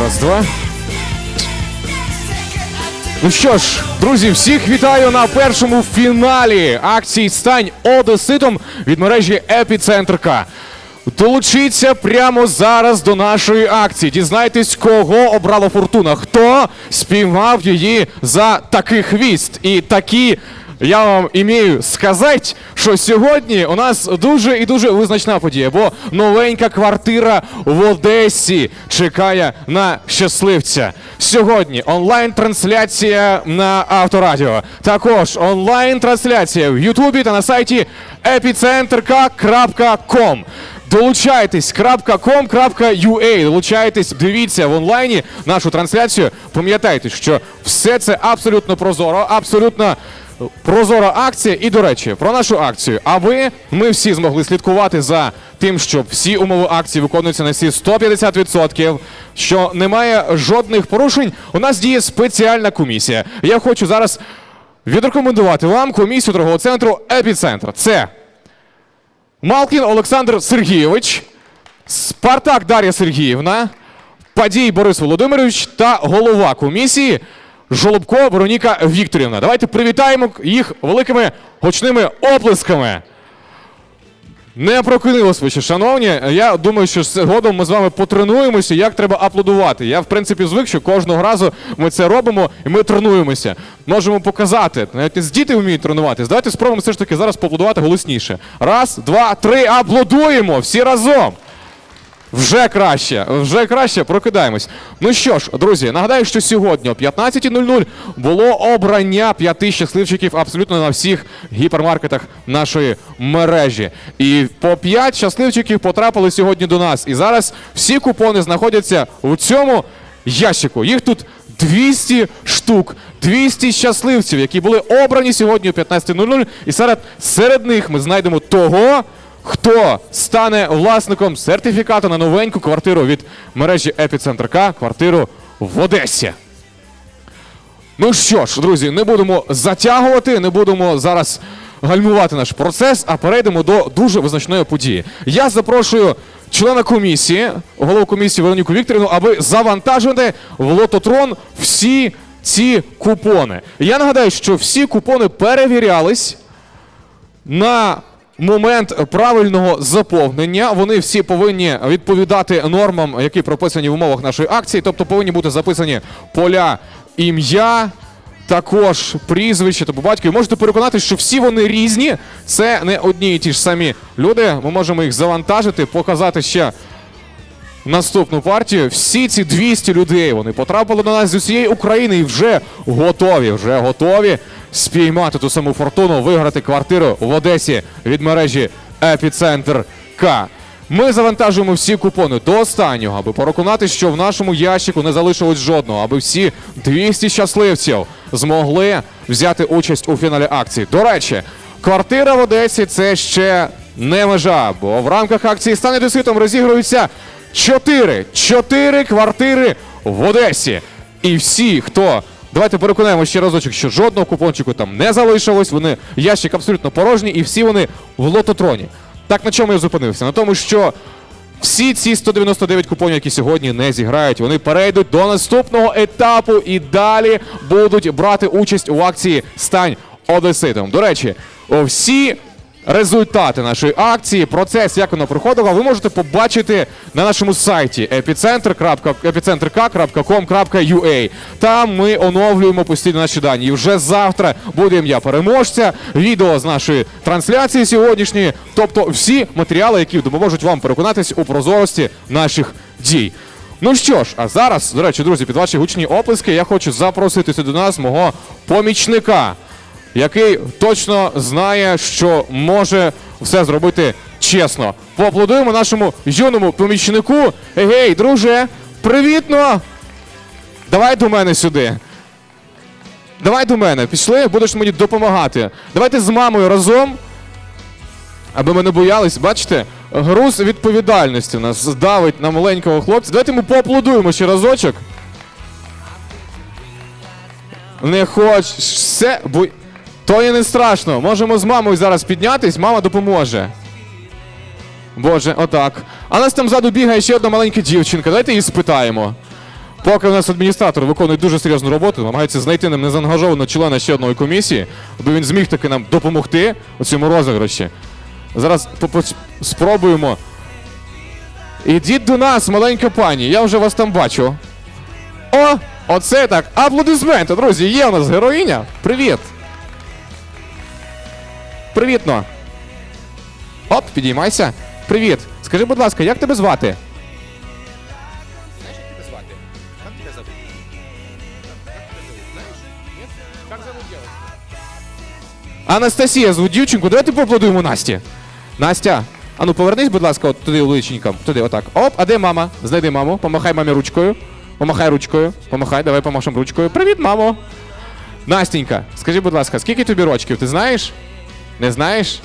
Раз, два. Ну що ж, друзі, всіх вітаю на першому фіналі акції Стань Одеситом від мережі Епіцентрка. Долучіться прямо зараз до нашої акції. Дізнайтесь, кого обрала фортуна, хто спіймав її за такий хвіст. І такі я вам імію сказати, що сьогодні у нас дуже і дуже визначна подія, бо новенька квартира в Одесі чекає на щасливця. Сьогодні онлайн-трансляція на Авторадіо. Також онлайн-трансляція в Ютубі та на сайті epicentrk.com. Долучайтесь долучайтесь, дивіться в онлайні нашу трансляцію. Пам'ятайте, що все це абсолютно прозоро, абсолютно прозора акція. І до речі, про нашу акцію. Аби ми всі змогли слідкувати за тим, щоб всі умови акції виконуються на всі 150%, що немає жодних порушень. У нас діє спеціальна комісія. Я хочу зараз відрекомендувати вам комісію торгового центру Епіцентр. Це Малкін Олександр Сергійович, Спартак Дар'я Сергіївна, Падій Борис Володимирович та голова комісії Жолобко Вероніка Вікторівна. Давайте привітаємо їх великими гучними оплесками. Не прокинулись ви ще, шановні. Я думаю, що згодом ми з вами потренуємося, як треба аплодувати. Я, в принципі, звик, що кожного разу ми це робимо і ми тренуємося. Можемо показати. Навіть з діти вміють тренуватися. Давайте спробуємо все ж таки зараз поаплодувати голосніше. Раз, два, три. Аплодуємо всі разом. Вже краще, вже краще, прокидаємось. Ну що ж, друзі, нагадаю, що сьогодні о 15.00 було обрання п'яти щасливчиків абсолютно на всіх гіпермаркетах нашої мережі. І по п'ять щасливчиків потрапили сьогодні до нас. І зараз всі купони знаходяться у цьому ящику. Їх тут 200 штук, 200 щасливців, які були обрані сьогодні о 15.00. І серед, серед них ми знайдемо того. Хто стане власником сертифікату на новеньку квартиру від мережі Епіцентр К, квартиру в Одесі? Ну що ж, друзі, не будемо затягувати, не будемо зараз гальмувати наш процес, а перейдемо до дуже визначної події. Я запрошую члена комісії, голову комісії Вероніку Вікторівну, аби завантажити в лототрон всі ці купони. Я нагадаю, що всі купони перевірялись на момент правильного заповнення. Вони всі повинні відповідати нормам, які прописані в умовах нашої акції, тобто повинні бути записані поля ім'я. Також прізвище тобто батько. батькові. Можете переконати, що всі вони різні. Це не одні і ті ж самі люди. Ми можемо їх завантажити, показати ще наступну партію. Всі ці 200 людей вони потрапили до нас з усієї України і вже готові, вже готові спіймати ту саму фортуну, виграти квартиру в Одесі від мережі Епіцентр К. Ми завантажуємо всі купони до останнього, аби переконати, що в нашому ящику не залишилось жодного, аби всі 200 щасливців змогли взяти участь у фіналі акції. До речі, квартира в Одесі це ще не межа, бо в рамках акції «Стане деситом» розігруються чотири, чотири квартири в Одесі. І всі, хто. Давайте переконаємо ще разочок, що жодного купончику там не залишилось. Вони ящик абсолютно порожній, і всі вони в лототроні. Так на чому я зупинився? На тому, що всі ці 199 купонів, які сьогодні не зіграють, вони перейдуть до наступного етапу і далі будуть брати участь у акції Стань Одеситом. До речі, всі результати нашої акції, процес, як воно проходило, ви можете побачити на нашому сайті epicentrk.com.ua. Там ми оновлюємо постійно наші дані. І вже завтра буде ім'я переможця, відео з нашої трансляції сьогоднішньої, тобто всі матеріали, які допоможуть вам переконатись у прозорості наших дій. Ну що ж, а зараз, до речі, друзі, під ваші гучні оплески я хочу запросити до нас мого помічника який точно знає, що може все зробити чесно. Поаплодуємо нашому юному помічнику. Гей, друже, привітно! Давай до мене сюди. Давай до мене, пішли, будеш мені допомагати. Давайте з мамою разом. Аби ми не боялись, бачите, груз відповідальності нас давить на маленького хлопця. Давайте ми поаплодуємо ще разочок. Не хоч все, бо то і не страшно. Можемо з мамою зараз піднятись, мама допоможе. Боже, отак. А нас там ззаду бігає ще одна маленька дівчинка. Давайте її спитаємо. Поки у нас адміністратор виконує дуже серйозну роботу, намагається знайти нам незаангажованого члена ще одної комісії, аби він зміг таки нам допомогти у цьому розіграші. Зараз спробуємо. Ідіть до нас, маленька пані, я вже вас там бачу. О, оце так. Аплодисменти, друзі, є у нас героїня. Привіт. Привіт, но. Оп, підіймайся. Привіт. Скажи, будь ласка, як тебе звати? Знаєш, як тебе звати? Як тебе зовут? Як тебе зовут? Знаєш? Ні? Як зовут дівчинку? Анастасія звуть дівчинку. Давайте поаплодуємо Насті. Настя, а ну повернись, будь ласка, от туди личеньком. Туди, отак. Оп, а де мама? Знайди маму, помахай мамі ручкою. Помахай ручкою. Помахай, давай помашемо ручкою. Привіт, мамо. Настенька, скажи, будь ласка, скільки тобі рочків? Ти знаєш? Не знаєш?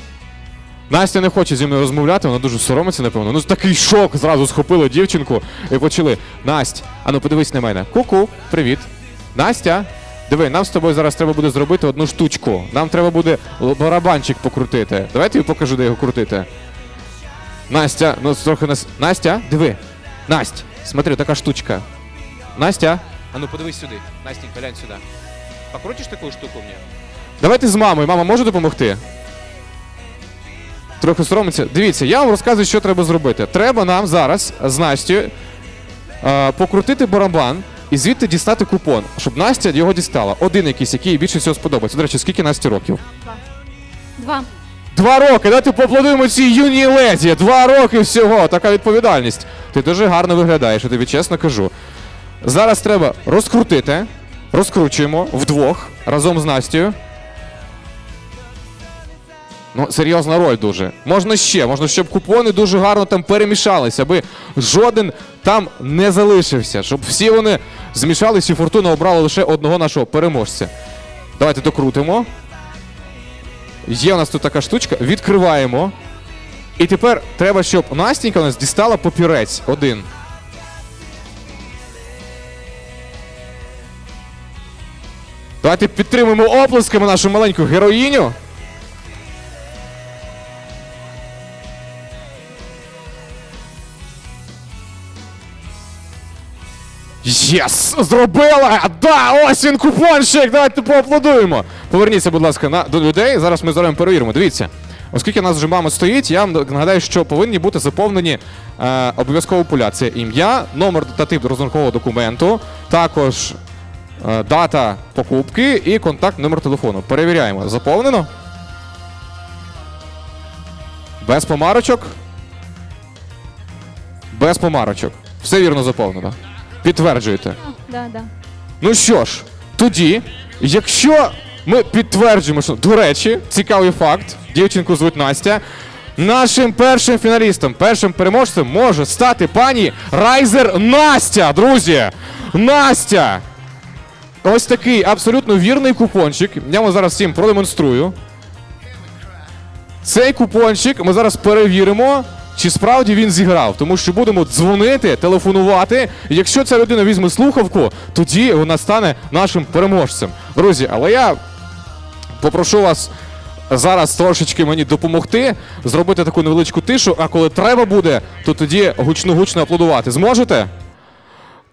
Настя не хоче зі мною розмовляти, вона дуже соромиться, напевно. Ну такий шок зразу схопило дівчинку і почали. Насть, а ну подивись на мене. Ку-ку, привіт. Настя, диви, нам з тобою зараз треба буде зробити одну штучку. Нам треба буде барабанчик покрутити. Давай я тобі покажу, де його крутити. Настя, ну трохи нас. Настя, диви. Насть, смотри, така штучка. Настя. А ну подивись сюди. Настенька, глянь сюди. Покрутиш таку штуку мені? Давайте з мамою. Мама може допомогти? Трохи соромиться. Дивіться, я вам розказую, що треба зробити. Треба нам зараз з Настю е, покрутити барабан і звідти дістати купон, щоб Настя його дістала. Один якийсь, який їй більше всього сподобається. До речі, скільки Насті років? Два. Два роки! Давайте поаплодуємо цій юній леді. Два роки всього. Така відповідальність. Ти дуже гарно виглядаєш, я тобі чесно кажу. Зараз треба розкрутити. Розкручуємо вдвох разом з Настю. Ну, серйозна роль дуже. Можна ще, можна, щоб купони дуже гарно там перемішалися, аби жоден там не залишився, щоб всі вони змішались і фортуна обрала лише одного нашого переможця. Давайте докрутимо. Є у нас тут така штучка, відкриваємо. І тепер треба, щоб Настенька у нас дістала папірець один. Давайте підтримуємо оплесками нашу маленьку героїню. Єс! Зробила! Да, ось він купончик! Давайте поаплодуємо! Поверніться, будь ласка, на, до людей. Зараз ми зараз перевіримо. Дивіться. Оскільки у нас вже мама стоїть, я вам нагадаю, що повинні бути заповнені е, обов'язково поля. Це ім'я, номер та тип розрахункового документу, також е, дата покупки і контакт номер телефону. Перевіряємо. Заповнено? Без помарочок? Без помарочок. Все вірно заповнено. Підтверджуєте. Да, да. Ну що ж, тоді, якщо ми підтверджуємо, що до речі, цікавий факт, дівчинку звуть Настя. Нашим першим фіналістом, першим переможцем може стати пані Райзер Настя, друзі! Настя! Ось такий абсолютно вірний купончик. Я вам зараз всім продемонструю. Цей купончик ми зараз перевіримо, чи справді він зіграв. Тому що будемо дзвонити, телефонувати. І якщо ця людина візьме слухавку, тоді вона стане нашим переможцем. Друзі, але я попрошу вас зараз трошечки мені допомогти, зробити таку невеличку тишу, а коли треба буде, то тоді гучно-гучно аплодувати. Зможете?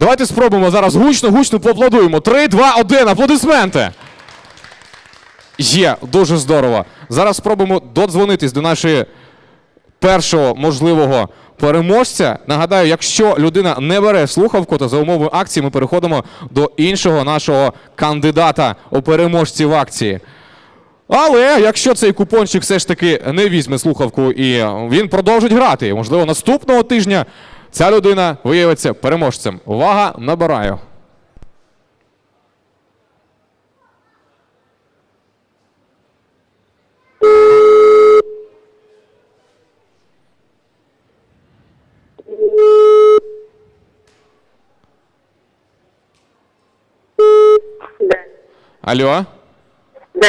Давайте спробуємо зараз гучно-гучно поаплодуємо. Три, два, один, аплодисменти! Є, дуже здорово. Зараз спробуємо додзвонитись до нашої першого можливого переможця. Нагадаю, якщо людина не бере слухавку, то за умовою акції ми переходимо до іншого нашого кандидата у переможці в акції. Але якщо цей купончик все ж таки не візьме слухавку і він продовжить грати, можливо, наступного тижня ця людина виявиться переможцем. Увага, набираю. Алло, Да.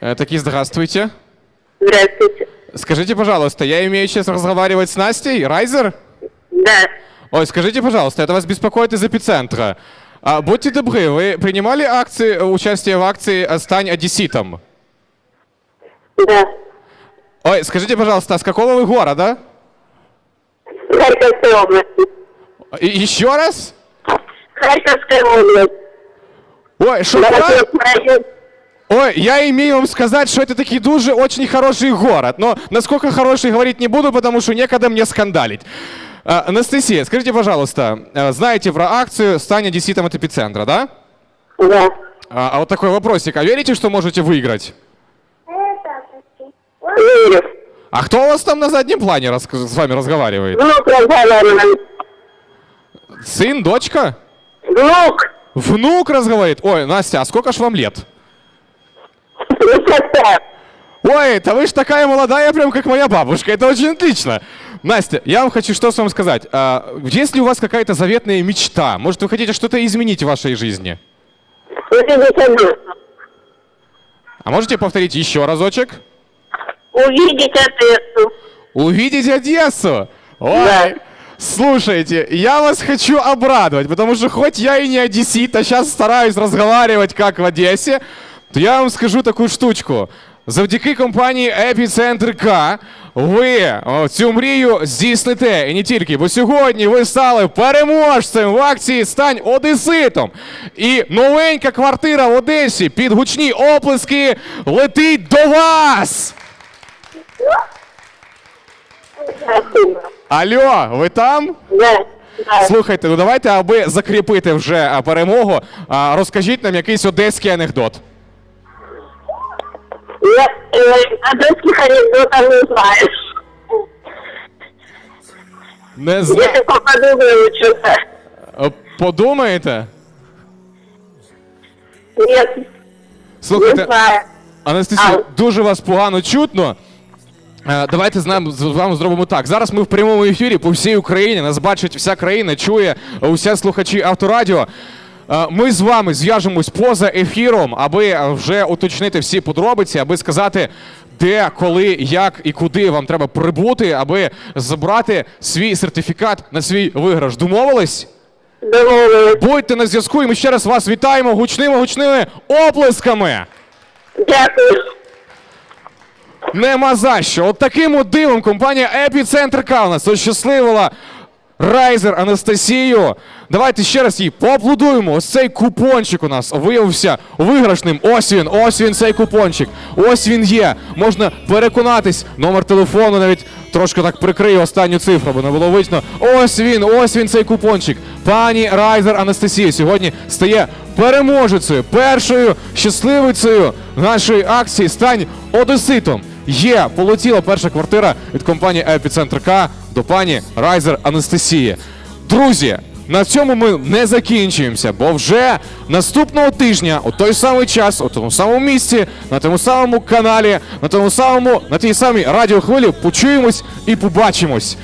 э, таки здравствуйте. Здравствуйте. Скажите, пожалуйста, я имею честь разговаривать с Настей, Райзер? Да. Ой, скажите, пожалуйста, это вас беспокоит из эпицентра. А, будьте добры, вы принимали акции, участие в акции «Стань одесситом»? Да. Ой, скажите, пожалуйста, а с какого вы города? Харьковской области. И- еще раз? Харьковская область. Ой, район. Ой, я имею вам сказать, что это таки дуже очень хороший город. Но насколько хороший говорить не буду, потому что некогда мне скандалить. А, Анастасия, скажите, пожалуйста, а, знаете про акцию «Стань одесситом от эпицентра», да? Да. А, а вот такой вопросик. А верите, что можете выиграть? Верю. А кто у вас там на заднем плане рас- с вами разговаривает? Внук разговаривает. Сын, дочка? Внук. Внук разговаривает? Ой, Настя, а сколько ж вам лет? Ой, да вы ж такая молодая, прям как моя бабушка. Это очень отлично. Настя, я вам хочу что с вам сказать. А, есть ли у вас какая-то заветная мечта? Может, вы хотите что-то изменить в вашей жизни? 81. А можете повторить еще разочек? Увидеть Одессу. Увидеть Одессу! Ой, Да. Слушайте, я вас хочу обрадовать, потому что хоть я и не одессит, а сейчас стараюсь разговаривать как в Одессе, то я вам скажу такую штучку. Завдяки компанії Епіцентр К ви цю мрію здійсните і не тільки, бо сьогодні ви стали переможцем в акції Стань Одеситом. І новенька квартира в Одесі під гучні оплески летить до вас! Алло, ви там? Да. Слухайте, ну давайте, аби закріпити вже перемогу, а, розкажіть нам якийсь одеський анекдот. Я э, одесских анекдотов не знаю. Не Я знаю. только подумаю что-то. Подумаєте? Нет, не Слухайте, знаю. Анастасія, дуже вас погано чутно. Е, Давайте з нами з вами зробимо так. Зараз ми в прямому ефірі по всій Україні. Нас бачить вся країна, чує усі слухачі авторадіо. Е, Ми з вами зв'яжемось поза ефіром, аби вже уточнити всі подробиці, аби сказати, де, коли, як і куди вам треба прибути, аби забрати свій сертифікат на свій виграш. Домовились? Домовились. Будьте на зв'язку, і ми ще раз вас вітаємо гучними гучними оплесками. Дякую. Нема за що. От таким от дивом компанія Епіцентр К у ощасливила Райзер Анастасію. Давайте ще раз їй поаплодуємо. Ось цей купончик у нас виявився виграшним. Ось він, ось він цей купончик. Ось він є. Можна переконатись. Номер телефону навіть трошки так прикрию останню цифру, бо не було видно. Ось він, ось він цей купончик. Пані Райзер Анастасія сьогодні стає переможецею, першою щасливицею нашої акції. Стань одеситом. Є, полетіла перша квартира від компанії Епіцентр К до пані Райзер Анастасії. Друзі, на цьому ми не закінчуємося, бо вже наступного тижня, у той самий час, у тому самому місці, на тому самому каналі, на тому самому, на тій самій радіохвилі почуємось і побачимось.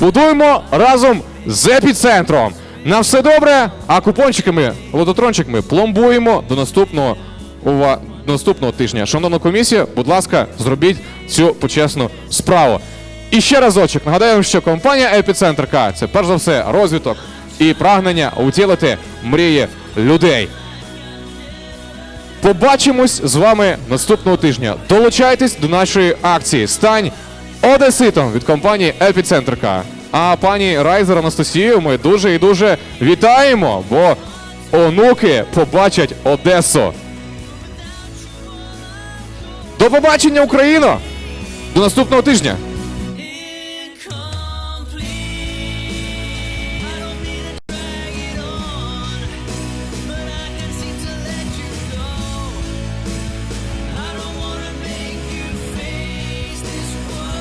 Будуємо разом з епіцентром. На все добре, а купончиками, лототрончиками пломбуємо до наступного ува наступного тижня. Шановна комісія, будь ласка, зробіть цю почесну справу. І ще разочок нагадаю, вам, що компанія Епіцентр К це перш за все розвиток і прагнення утілити мрії людей. Побачимось з вами наступного тижня. Долучайтесь до нашої акції. Стань одеситом від компанії Епіцентр К. А пані Райзер Анастасію ми дуже і дуже вітаємо, бо онуки побачать Одесу. До побачення, Україно! До наступного тижня!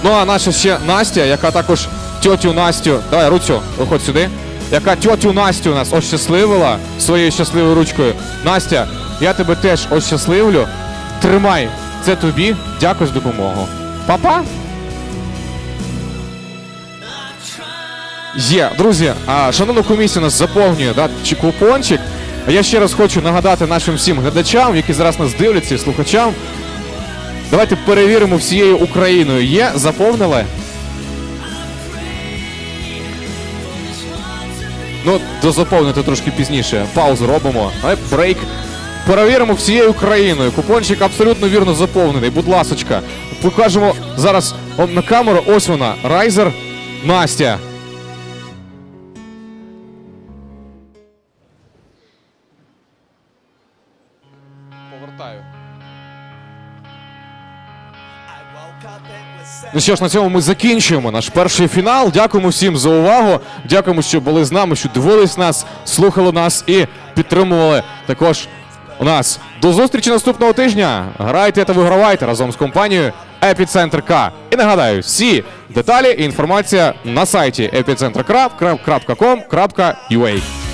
Ну а наша ще Настя, яка також тьотю Настю. Давай, Руцю, виходь сюди. Яка тьотю Настю нас ощасливила своєю щасливою ручкою. Настя, я тебе теж ощасливлю. Тримай, це тобі. Дякую за допомогу. Па-па! Є, друзі, а шановну комісію нас заповнює да, чи купончик. А я ще раз хочу нагадати нашим всім глядачам, які зараз нас дивляться і слухачам. Давайте перевіримо всією Україною. Є, заповнили? Ну, дозаповнити трошки пізніше. Паузу робимо. Брейк перевіримо всією країною. Купончик абсолютно вірно заповнений. Будь ласочка, покажемо зараз на камеру. Ось вона. Райзер Настя. Повертаю. Ну що ж, на цьому ми закінчуємо наш перший фінал. Дякуємо всім за увагу. Дякуємо, що були з нами, що дивились нас, слухали нас і підтримували також у нас. До зустрічі наступного тижня. Грайте та вигравайте разом з компанією Епіцентр К. І нагадаю, всі деталі і інформація на сайті epicentr.com.ua.